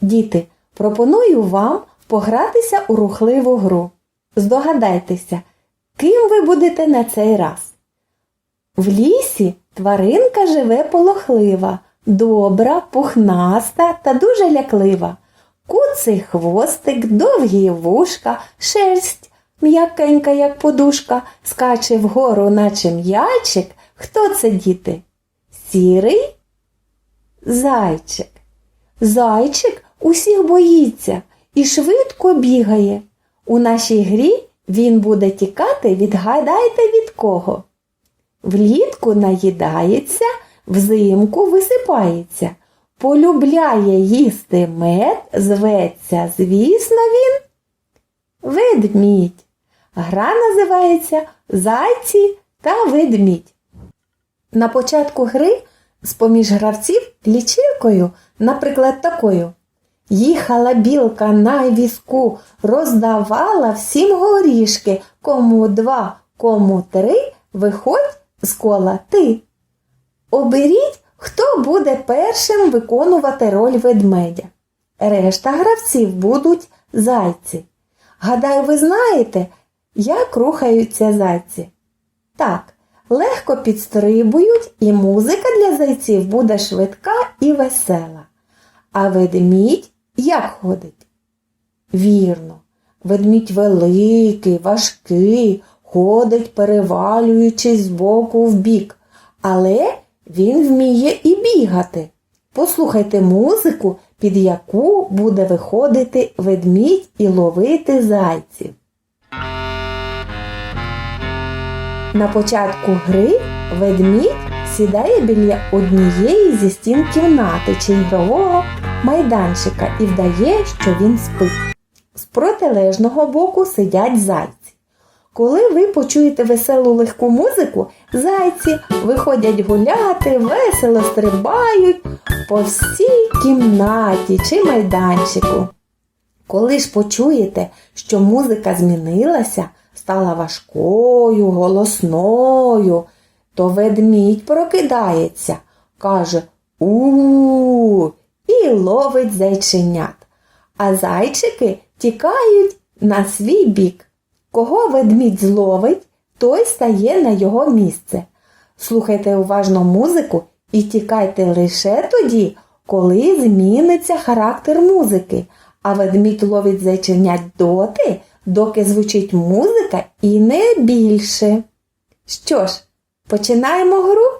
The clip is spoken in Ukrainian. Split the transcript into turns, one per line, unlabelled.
Діти, пропоную вам погратися у рухливу гру. Здогадайтеся, ким ви будете на цей раз. В лісі тваринка живе полохлива, добра, пухнаста та дуже ляклива. Куций хвостик, довгі вушка, шерсть, м'якенька, як подушка, скаче вгору, наче м'ячик. Хто це діти? Сірий? Зайчик. Зайчик усіх боїться і швидко бігає. У нашій грі він буде тікати, відгадайте від кого. Влітку наїдається, взимку висипається. Полюбляє їсти мед, зветься, звісно, він ведмідь. Гра називається Зайці та ведмідь. На початку гри з-поміж гравців лічилкою, наприклад, такою. Їхала білка на візку, роздавала всім горішки, кому два, кому три, виходь з кола ти. Оберіть, хто буде першим виконувати роль ведмедя. Решта гравців будуть зайці. Гадаю, ви знаєте, як рухаються зайці. Так, легко підстрибують, і музика для зайців буде швидка і весела. А ведмідь як ходить? Вірно, ведмідь великий, важкий, ходить, перевалюючись з боку в бік, але він вміє і бігати. Послухайте музику, під яку буде виходити ведмідь і ловити зайців. На початку гри ведмідь сідає біля однієї зі стін кімнати чи ігрового майданчика і вдає, що він спить. З протилежного боку сидять зайці. Коли ви почуєте веселу легку музику, зайці виходять гуляти, весело стрибають по всій кімнаті чи майданчику. Коли ж почуєте, що музика змінилася, стала важкою, голосною, то ведмідь прокидається, каже у і ловить зайченят. А зайчики тікають на свій бік. Кого ведмідь зловить, той стає на його місце. Слухайте уважно музику і тікайте лише тоді, коли зміниться характер музики, а ведмідь ловить зайченят доти, доки звучить музика і не більше. Що ж, починаємо гру?